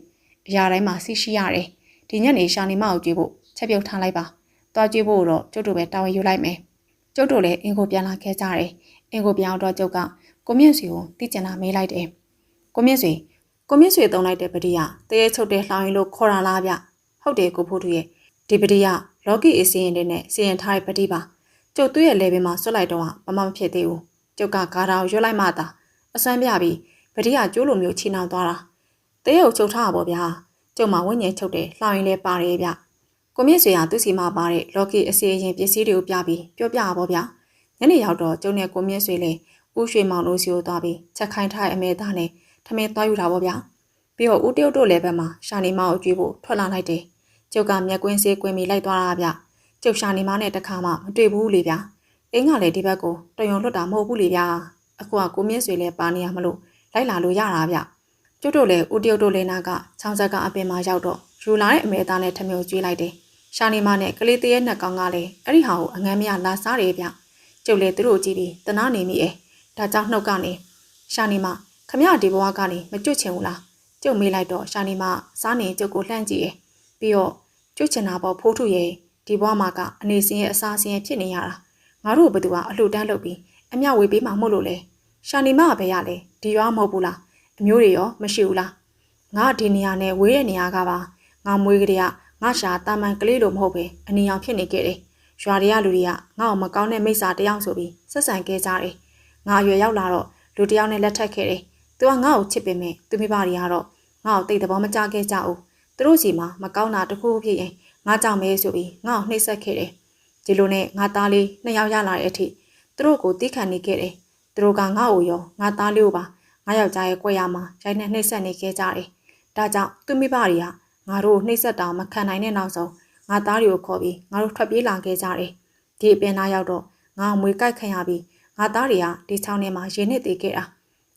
အရာတိုင်းမှာစီးရှိရတယ်။ဒီညနေရှာနီမကိုကြွေးဖို့ချက်ပြုတ်ထားလိုက်ပါ။သွားကြွေးဖို့တော့ကျုပ်တို့ပဲတာဝန်ယူလိုက်မယ်။ကျုပ်တို့လည်းအင်ကိုပြန်လာခဲ့ကြတယ်။အင်ကိုပြန်တော့ကျုပ်ကကိုမြင့်စီကိုတိကျင်လာမေးလိုက်တယ်။ကိုမြင့်စီကိုမြင့်စီတုံးလိုက်တဲ့ပတိယတရေချုပ်တဲ့လှောင်ရင်လို့ခေါ်တာလားဗျ။ဟုတ်တယ်ကိုဖို့သူရဲ့ဒီပတိယလော်ကီအစီရင်တဲ့နဲ့စီရင်ထားတဲ့ပတိပါကျုပ်သူ့ရဲ့လေဘင်းမှာဆွတ်လိုက်တော့ဘာမှမဖြစ်သေးဘူး ကျုပ်ကကားတောင်ရွတ်လိုက်မှသာအစွမ်းပြပြီးပတိကကျိုးလိုမျိုးချီနှောင်သွားတာတဲရုပ်ချုပ်ထားတာပေါ့ဗျာကျုပ်မှဝိညာဉ်ချုပ်တယ်လှောင်ရင်လည်းပါတယ်ဗျကိုမြင့်ဆွေကသူ့စီမှာပါတဲ့လော်ကီအစီရင်ပစ္စည်းတွေကိုပြပြီးပြောပြပါပေါ့ဗျာညနေရောက်တော့ကျုံနဲ့ကိုမြင့်ဆွေလည်းဦးရွှေမောင်တို့စီကိုသွားပြီးချက်ခိုင်းထားတဲ့အမေသားနဲ့ထမင်းသွားယူတာပေါ့ဗျာပြီးတော့ဦးတရုတ်တို့လည်းဘက်မှာရှာနေမအောင်ကြွေးဖို့ထွက်လာလိုက်တယ်ကျုပ်ကမျက်ကွင်းစေးကွင်းပြီးလိုက်သွားတာဗျကျုပ်ရှာနေမနဲ့တခါမှမတွေ့ဘူးလေဗျာ အင်းကလည်းဒီဘက်ကိုတယုံလွတ်တာမဟုတ်ဘူးလေဗျာအခုကကိုမြင့်ဆွေလည်းပါနေရမလို့လိုက်လာလို့ရတာဗျကျုပ်တို့လည်းဦးတရုတ်တို့လည်းနာကချောင်းဆက်ကအပင်မှာရောက်တော့ယူလာတဲ့အမေသားနဲ့ထမျိုးကျွေးလိုက်တယ်ရှာနေမနဲ့ကလေးတရဲ့နှက်ကောင်ကလည်းအဲ့ဒီဟာကိုအငမ်းမရလာစားတယ်ဗျကျုပ်လည်းသူတို့ကြည့်ပြီးတနာနေမိရဲ့ဒါကြောင့်နှုတ်ကနေရှာနေမခမရဒီဘဝကနေမကြွချင်ဘူးလားကျုပ်မေးလိုက်တော့ရှာနေမစားနေကျုပ်ကိုလှမ်းကြည့်ရဲ့ပြီးတော့ကျွတ်ချင်တာပေါ့ဖိုးထုရဲ့ဒီဘွားမှာကအနေစင်းရဲ့အစာစင်းရဲ့ဖြစ်နေရတာ ငါတို့ဘသူကအလှူတန်းလုပ်ပြီးအမျှဝေပေးမှမို့လို့လေရှာနေမကပဲရလေဒီရွာမဟုတ်ဘူးလားအမျိုးတွေရောမရှိဘူးလားငါဒီနေရာနဲ့ဝေးတဲ့နေရာကပါငါမွေးကလေးကငါရှာတာမန်ကလေးလိုမဟုတ်ပဲအနီအောင်ဖြစ်နေခဲ့တယ်ရွာတွေကလူတွေကငါ့ကိုမကောင်းတဲ့မိစ္ဆာတယောက်ဆိုပြီးဆက်ဆံခဲ့ကြတယ်ငါအရွယ်ရောက်လာတော့လူတယောက်နဲ့လက်ထပ်ခဲ့တယ်သူကငါ့ကိုချစ်ပေမဲ့သူမိဘတွေကတော့ငါ့ကိုတိတ်တဘောမကြခဲ့ကြဘူးသူတို့စီမှာမကောင်းတာတစ်ခုဖြစ်ရင်ငါကြောင့်ပဲဆိုပြီးငါ့ကိုနှိပ်စက်ခဲ့တယ် ဒီလိုနဲ့ငါသားလေးနှစ်ယောက်ရလာတဲ့အထိသူတို့ကိုတိခံနေခဲ့တယ်သူတို့ကငါ့ကိုရောငါသားလေးကိုပါငါယောက်ျားရဲ့ကြွက်ရမှာရိုက်နဲ့နှိပ်စက်နေခဲ့ကြတယ်ဒါကြောင့်သူမိဘတွေကငါတို့နှိပ်စက်တောင်မခံနိုင်တဲ့နောက်ဆုံးငါသားတွေကိုခေါ်ပြီးငါတို့ထွက်ပြေးလာခဲ့ကြတယ်ဒီအပင်သားရောက်တော့ငါမွေကြိုက်ခံရပြီးငါသားတွေကဒီချောင်းထဲမှာရေနစ်သေးခဲ့တာ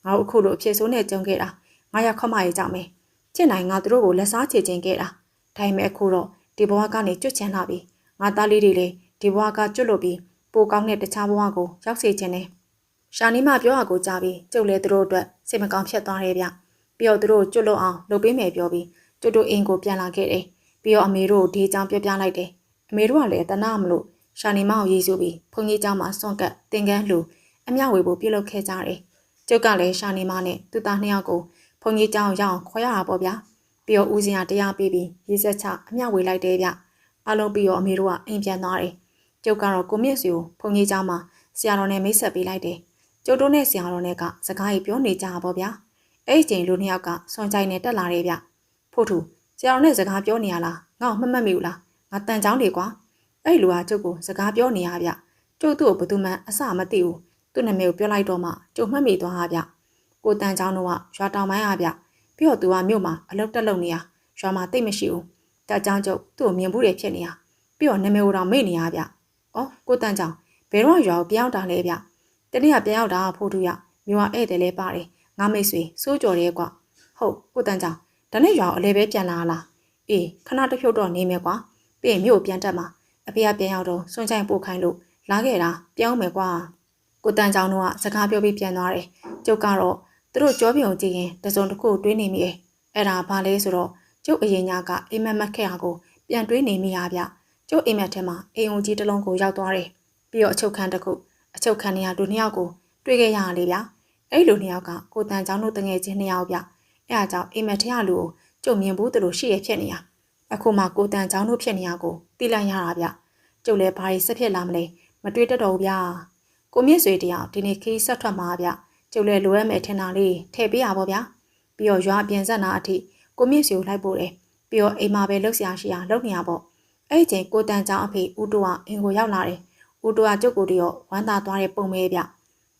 ငါတို့အခုလိုအဖြစ်ဆိုးနဲ့ကြုံခဲ့တာငါရောက်ခမရေးကြမယ်ကျင့်နိုင်ငါသူတို့ကိုလက်စားချေခြင်းခဲ့တာဒါပေမဲ့အခုတော့ဒီဘဝကနေကျွတ်ချင်လာပြီငါသားလေးတွေလည်း ဒီဘဝကကျွတ်လို့ပြီးပိုကောင်းတဲ့တခြားဘဝကိုရောက်စေခြင်းနဲ့ရှာနီမပြောတာကိုကြားပြီးကျုပ်လည်းသူတို့အတွက်စိတ်မကောင်းဖြစ်သွားတယ်ဗျပြီးတော့သူတို့ကျွတ်လို့အောင်လုပ်ပေးမယ်ပြောပြီးကျွတ်တို့အိမ်ကိုပြန်လာခဲ့တယ်ပြီးတော့အမေတို့ဒီအကြောင်းပြောပြလိုက်တယ်အမေတို့ကလည်းတနာမလို့ရှာနီမကိုရေးစုပြီးဘုန်းကြီးเจ้าမှာစွန့်ကပ်တင်ကန်းလှူအမျှဝေဖို့ပြုလုပ်ခဲ့ကြတယ်ကျုပ်ကလည်းရှာနီမနဲ့သူသားနှစ်ယောက်ကိုဘုန်းကြီးเจ้าရောက်အောင်ခေါ်ရတာပေါ့ဗျာပြီးတော့ဦးစင်ကတရားပေးပြီးရေးဆက်ချအမျှဝေလိုက်တယ်ဗျအလုံးပြီးတော့အမေတို့ကအိမ်ပြန်သွားတယ် ကျုပ်ကတော့ကိုမြင့်စီကိုဘုန်းကြီးเจ้าမှာဆရာတော်နဲ့မိတ်ဆက်ပေးလိုက်တယ်ကျုပ်တို့နဲ့ဆရာတော်နဲ့ကစကားကြီးပြောနေကြတာပေါ့ဗျာအဲ့ဒီချိန်လူနှစ်ယောက်ကစွန်ကြိုင်နဲ့တက်လာတယ်ဗျဖို့ထူဆရာတော်နဲ့စကားပြောနေရလားငါ့ကိုမှတ်မှတ်မိဘူးလားငါတန်ချောင်းတွေကွာအဲ့လူကကျုပ်ကိုစကားပြောနေရဗျကျုပ်သူ့ကိုဘယ်သူမှအစမသိဘူးသူ့နာမည်ကိုပြောလိုက်တော့မှကျုပ်မှတ်မိသွားတာဗျကိုတန်ချောင်းတို့ကရွာတောင်ပိုင်းရဗျပြီးတော့သူကမြို့မှာအလုပ်တက်လုပ်နေရရွာမှာတိတ်မရှိဘူးတအကြောင်းကျုပ်သူ့ကိုမြင်ဘူးတယ်ဖြစ်နေရပြီးတော့နာမည်ကိုတော့မေ့နေရဗျ ဩကိုတန်ချောင်းဘယ်တော့ရွာကိုပြောင်းတာလဲဗျတနေ့ကပြန်ရောက်တာဖိုးထူရမြို့ကဧည့်သည်လဲပါတယ်ငါမိတ်ဆွေစိုးကြော်ရဲကွဟုတ်ကိုတန်ချောင်းဒါနဲ့ရွာကိုအလဲပဲပြန်လာလားအေးခဏတစ်ဖြုတ်တော့နေမယ်ကွာပြီးရင်မြို့ပြန်တက်မှာအဖေကပြန်ရောက်တော့စွန့်ချိုင်ပို့ခိုင်းလို့လာခဲ့တာပြောင်းမယ်ကွာကိုတန်ချောင်းတို့ကစကားပြောပြီးပြန်သွားတယ်ကျုပ်ကတော့သူတို့ကြောပြုံကြည့်ရင်တစုံတစ်ခုတွေးနေမိတယ်အဲ့ဒါဘာလဲဆိုတော့ကျုပ်အရင်ညကအိမ်မက်မက်ခဲ့တာကိုပြန်တွေးနေမိရဗျ ကျုပ်အိမ်မက်ထဲမှာအိမ်ုံကြီးတစ်လုံးကိုရောက်သွားတယ်ပြီးတော့အချုပ်ခန်းတစ်ခုအချုပ်ခန်းနေရာလူနှစ်ယောက်ကိုတွေ့ခဲ့ရတာလေဗျအဲ့လူနှစ်ယောက်ကကိုတန်ချောင်းတို့တငယ်ချင်းနှစ်ယောက်ဗျအဲ့ဒါကြောင့်အိမ်မက်ထဲကလူကိုကျုပ်မြင်ဘူးတလို့ရှိရဖြစ်နေရအခုမှကိုတန်ချောင်းတို့ဖြစ်နေရကိုသိလိုက်ရတာဗျကျုပ်လည်းဘာကြီးဆက်ဖြစ်လာမလဲမတွေးတတ်တော့ဘူးဗျကိုမြင့်ဆွေတယောက်ဒီနေ့ခီးဆက်ထွက်မှာဗျကျုပ်လည်းလိုရမယ်ထင်တာလေးထည့်ပေးရပါဗျာပြီးတော့ရွာပြန်ဆက်နာအထိကိုမြင့်ဆွေကိုလိုက်ပို့တယ်ပြီးတော့အိမ်မှာပဲလှုပ်ရှားရှိရလှုပ်နေရပေါ့ အဲ့ဒီချိန်ကိုတန်ချောင်းအဖေဦးတိုးကအင်ကိုရောက်လာတယ်ဦးတိုးကကျုပ်ကိုတရောဝမ်းသာသွားတဲ့ပုံပဲဗျ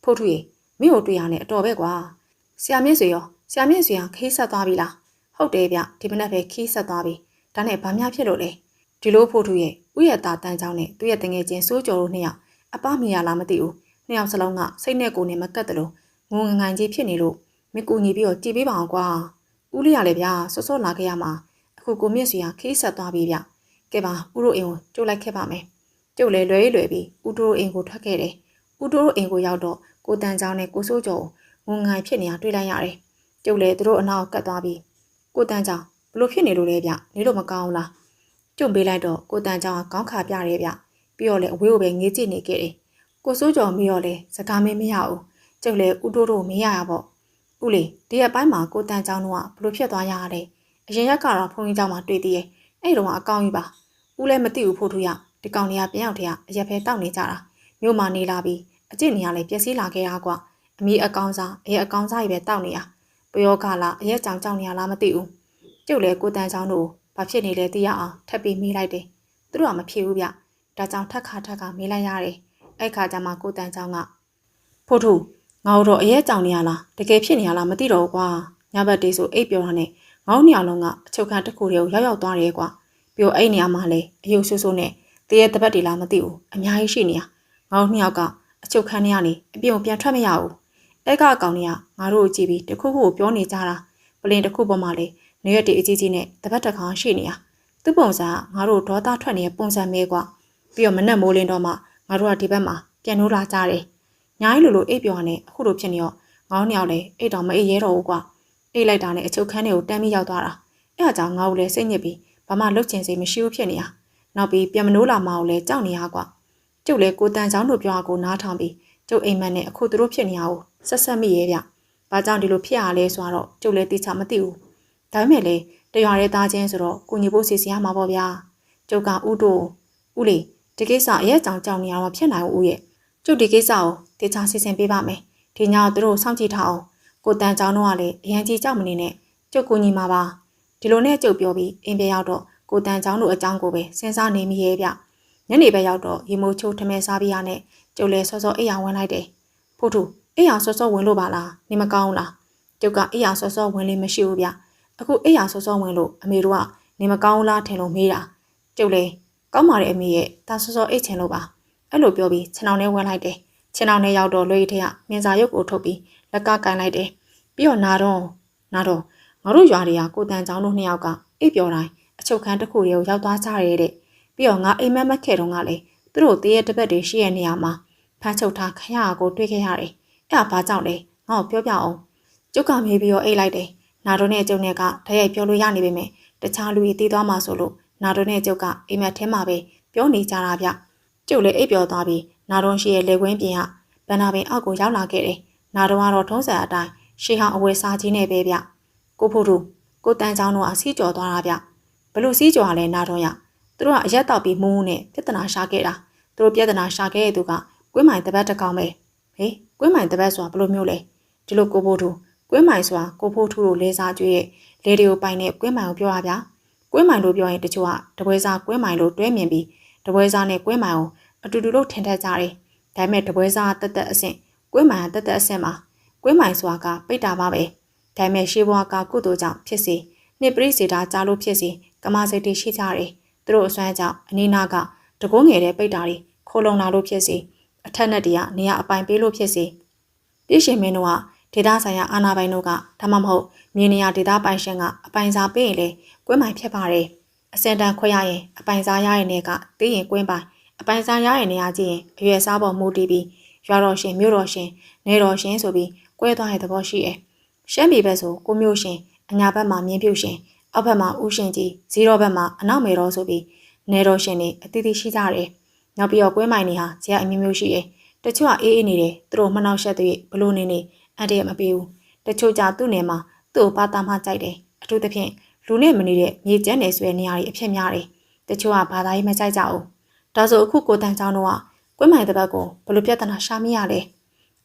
ဖို့ထွေမင်းကိုတွေ့ရတယ်အတော်ပဲကွာဆရာမြင့်ဆွေရောဆရာမြင့်ဆွေကခီးဆက်သွားပြီလားဟုတ်တယ်ဗျဒီမနက်ပဲခီးဆက်သွားပြီဒါနဲ့ဘာများဖြစ်လို့လဲဒီလိုဖို့ထွေရဲ့ဥယျာတာတန်းချောင်းနဲ့သူ့ရဲ့တငယ်ချင်းစိုးကျော်တို့နှစ်ယောက်အပမရလားမသိဘူးနှစ်ယောက်စလုံးကစိတ်နဲ့ကိုယ်နဲ့မကတ်တယ်လို့ငုံငငိုင်ကြီးဖြစ်နေလို့မကူညီပြီးတော့ကြည်ပေးပါအောင်ကွာဦးလေးရလေဗျာစောစောလာခဲ့ရမှာအခုကိုမြင့်ဆွေကခီးဆက်သွားပြီဗျ ကဲပါဦးတို့အိမ်ကိုကျုပ်လိုက်ခဲ့ပါမယ်ကျုပ်လည်းလွယ်လွယ်ပြီးဦးတို့အိမ်ကိုထွက်ခဲ့တယ်ဦးတို့အိမ်ကိုရောက်တော့ကိုတန်ချောင်းနဲ့ကိုစိုးကျော်ကိုငုံငိုင်ဖြစ်နေတာတွေ့လိုက်ရတယ်ကျုပ်လည်းသူတို့အနောက်ကတ်သွားပြီးကိုတန်ချောင်းဘလို့ဖြစ်နေလို့လဲဗျနေလို့မကောင်းလားကျုံပေးလိုက်တော့ကိုတန်ချောင်းကကောင်းခါပြတယ်ဗျပြီးတော့လည်းအဝေးကိုပဲငေးကြည့်နေခဲ့တယ်ကိုစိုးကျော်မေးတော့လဲစကားမေးမရဘူးကျုပ်လည်းဦးတို့တို့မေးရတာပေါ့ဦးလေဒီရက်ပိုင်းမှာကိုတန်ချောင်းတို့ကဘလို့ဖြစ်သွားရတာလဲအရင်ရက်ကတော့ဖုန်းကြီးကြောင့်မှတွေ့သေးရဲ့အဲ့ဒီတော့အကောင်းကြီးပါ ဦးလည်းမသိဘူးဖို့ထူရဒီကောင်တွေကပြန်ရောက်တဲ့အရက်ဖဲတောက်နေကြတာမြို့မှာနေလာပြီးအကျင့်နေရလဲပျက်စီးလာခဲ့တာကွာအမီအကောင်စားအရက်အကောင်စားကြီးပဲတောက်နေရပယောကလာအရက်ကြောင်ကြောင်နေရလားမသိဘူးကျုပ်လည်းကိုတန်ချောင်းတို့ဘာဖြစ်နေလဲသိရအောင်ထပ်ပြီးမေးလိုက်တယ်သူတို့ကမဖြစ်ဘူးဗျဒါကြောင့်ထက်ခါထက်ခါမေးလိုက်ရတယ်အဲ့ခါကျမှကိုတန်ချောင်းကဖို့ထူငါတို့အရက်ကြောင်နေရလားတကယ်ဖြစ်နေရလားမသိတော့ဘူးကွာညဘက်တေးဆိုအိပ်ပြောတာနဲ့ငေါင်းနေရလုံးကအချုပ်ခန်းတစ်ခုတည်းကိုရောက်ရောက်သွားတယ်ကွာ ပြီးတော့အဲ့နေရာမှာလေအယုတ်ဆိုးဆိုးနဲ့တရေတပတ်တွေလားမသိဘူးအများကြီးရှိနေရငေါင်းနှစ်ယောက်ကအချုပ်ခန်းထဲကနေအပြင်ကိုပြန်ထွက်မရဘူးအဲ့ကအကောင်တွေကငါတို့ကိုကြည့်ပြီးတခုခုကိုပြောနေကြတာပလင်တစ်ခုပေါ်မှာလေနေရက်တီအကြီးကြီးနဲ့တပတ်တစ်ခါရှိနေရသူ့ပုံစံကငါတို့ဒေါသထွက်နေတဲ့ပုံစံမဲကွာပြီးတော့မနဲ့မိုးလင်းတော့မှငါတို့ကဒီဘက်မှာပြန်နိုးလာကြတယ်ညာကြီးလိုလိုအိပ်ပျော်နေအခုလိုဖြစ်နေတော့ငေါင်းနှစ်ယောက်လေအိတ်တော်မအိပ်ရဲတော့ဘူးကွာအိတ်လိုက်တာနဲ့အချုပ်ခန်းတွေကိုတန်းပြီးရောက်သွားတာအဲ့အကြောင်းငါ့ကိုလည်းစိတ်ညစ်ပြီး ဘာမှလှုပ်ချင်စိတ်မရှိဘူးဖြစ်နေရနောက်ပြီးပြန်မနိုးလာမအောင်လဲကြောက်နေရကွာကျုပ်လည်းကိုတန်ချောင်းတို့ပြောတာကိုနားထောင်ပြီးကျုပ်အိမ်မက်နဲ့အခုသူတို့ဖြစ်နေရအောင်ဆက်ဆက်မိရဲ့ဗျ။ဘာကြောင့်ဒီလိုဖြစ်ရလဲဆိုတော့ကျုပ်လည်းသိချမသိဘူး။ဒါပေမဲ့လေတရွာရဲသားချင်းဆိုတော့ကိုညီဖို့စီစီရမှာပေါ့ဗျာ။ကျုပ်ကဥတို့ဥလေဒီကိစ္စအရက်ကြောင်ကြောင်နေရတော့ဖြစ်နိုင်ဦးရဲ့။ကျုပ်ဒီကိစ္စကိုတေချာစီစဉ်ပေးပါမယ်။ဒီညသူတို့စောင့်ကြည့်ထားအောင်ကိုတန်ချောင်းတို့ကလည်းအရန်ကြီးကြောက်မနေနဲ့ကျုပ်ကိုညီမှာပါ။ ဒီလိုနဲ့ကျုပ်ပြောပြီးအိမ်ပြရောက်တော့ကိုတန်ချောင်းတို့အကြောင်းကိုပဲစဉ်းစားနေမိရဲ့ဗျ။ညနေပဲရောက်တော့ရေမိုးချိုးထမဲစားပြီးရနဲ့ကျုပ်လည်းစောစောအိယာဝင်လိုက်တယ်။ဖို့ထူအိယာစောစောဝင်လို့ပါလားနေမကောင်းလား။ကျုပ်ကအိယာစောစောဝင်လေးမရှိဘူးဗျ။အခုအိယာစောစောဝင်လို့အမေတို့ကနေမကောင်းလားထင်လို့မေးတာ။ကျုပ်လည်းကောင်းပါရဲ့အမေရဲ့ဒါစောစောအိတ်ချင်လို့ပါ။အဲ့လိုပြောပြီးခြေနှောင်ထဲဝင်လိုက်တယ်။ခြေနှောင်ထဲရောက်တော့လွေထက်ကမြင်စာရုပ်ကိုထုတ်ပြီးလက်ကကန်လိုက်တယ်။ပြီးတော့နာတော့နာတော့ ငါတို့ရွာတွေကကိုတန်ချောင်းတို့နှစ်ယောက်ကအိပ်ပျော်တိုင်းအချုပ်ခန်းတစ်ခုတည်းကိုရောက်သွားကြရတဲ့ပြီးတော့ငါအိမ်မက်မက်ခဲ့တော့ကလေသူတို့တရက်တစ်ပတ်တည်းရှိရနေရမှာဖမ်းချုပ်ထားခရကိုတွေ့ခဲ့ရတယ်အဲ့ဒါဘာကြောင့်လဲငါ့ကိုပြောပြအောင်ကျုပ်ကမေးပြီးတော့အိတ်လိုက်တယ်နာတို့နဲ့ကျုပ်နဲ့ကတရိုက်ပြောလို့ရနေပေမဲ့တခြားလူတွေတည်သွားမှာဆိုလို့နာတို့နဲ့ကျုပ်ကအိမ်မက်ထဲမှာပဲပြောနေကြတာဗျကျုပ်လည်းအိပ်ပျော်သွားပြီးနာတို့ရှိရဲ့လေကွင်းပြင်ကဗန္နာပင်အောက်ကိုရောက်လာခဲ့တယ်နာတို့ကတော့ထုံးစံအတိုင်းရှေးဟောင်းအဝယ်စားကြီးနဲ့ပဲဗျ ကိုဖို့တို့ကိုတန်ချောင်းတို့အစီကြော်သွားတာဗျဘလို့စီးကြော်ရလဲနာတော့ရသူတို့ကအရက်တောက်ပြီးမုန်းနဲ့ပြဿနာရှာခဲ့တာသူတို့ပြဿနာရှာခဲ့တဲ့သူကကွင်းမိုင်တပတ်တစ်ကောင်ပဲဟေးကွင်းမိုင်တပတ်ဆိုတာဘလို့မျိုးလဲဒီလိုကိုဖို့တို့ကွင်းမိုင်ဆိုတာကိုဖို့ထူတို့လဲစားကျွေးရဲ့လေတွေကိုပိုင်တဲ့ကွင်းမိုင်ကိုပြောရဗျာကွင်းမိုင်လို့ပြောရင်တချို့ကတပွဲစားကွင်းမိုင်လို့တွဲမြင်ပြီးတပွဲစားနဲ့ကွင်းမိုင်ကိုအတူတူလို့ထင်တတ်ကြတယ်ဒါပေမဲ့တပွဲစားတက်တက်အဆင့်ကွင်းမိုင်ကတက်တက်အဆင့်မှာကွင်းမိုင်ဆိုတာကပိတ်တာပါပဲ ဒါပေမဲ့ရှေးဘွားကကုသိုလ်ကြောင့်ဖြစ်စေနှစ်ပရိစေတာကြားလို့ဖြစ်စေကမာစိတ်တွေရှိကြတယ်သူတို့အစွမ်းကြောင့်အနီးနားကတကုန်းငယ်တဲ့ပိတ်တာတွေခိုးလုံလာလို့ဖြစ်စေအထက်နဲ့တည်းကနေရာအပိုင်ပေးလို့ဖြစ်စေပြည့်ရှင်မင်းတို့ကဒေတာဆိုင်ရာအာနာပိုင်တို့ကဒါမှမဟုတ်မြေနေရာဒေတာပိုင်ရှင်ကအပိုင်စားပေးရင်လေကွင်းမိုင်ဖြစ်ပါတယ်အစင်တန်ခွဲရရင်အပိုင်စားရရင်လည်းကသိရင်ကွင်းပိုင်အပိုင်စားရရင်နေရာကြည့်ရင်အရွယ်စားပေါ်မူတည်ပြီးရွာတော်ရှင်မြို့တော်ရှင်နေတော်ရှင်ဆိုပြီးကွဲသွားတဲ့သဘောရှိတယ် ရှမ်းပြည်ဘက်ဆိုကိုမျိုးရှင်အညာဘက်မှာမြင်းပြုတ်ရှင်အောက်ဘက်မှာဥရှင်ကြီးဇီရောဘက်မှာအနောက်မေတော်ဆိုပြီးနေတော်ရှင်တွေအသီးသီးရှိကြတယ်နောက်ပြီးတော့ကွင်းမိုင်တွေဟာဇာတ်အမျိုးမျိုးရှိတယ်တချို့ကအေးအေးနေတယ်သူတို့မနှောက်ယှက်တဲ့ဘလို့နေနေအန်တရမပေးဘူးတချို့ကြသူ့နယ်မှာသူ့ကိုပါတာမှကြိုက်တယ်အထူးသဖြင့်လူနဲ့မနေတဲ့မြေကျန်းနယ်ဆိုတဲ့နေရာတွေအဖြစ်များတယ်တချို့ကဘာသာရေးမကြိုက်ကြဘူးဒါဆိုအခုကိုတန်ချောင်းတို့ကကွင်းမိုင်တစ်ဘက်ကိုဘလို့ပြဿနာရှာမိရလဲ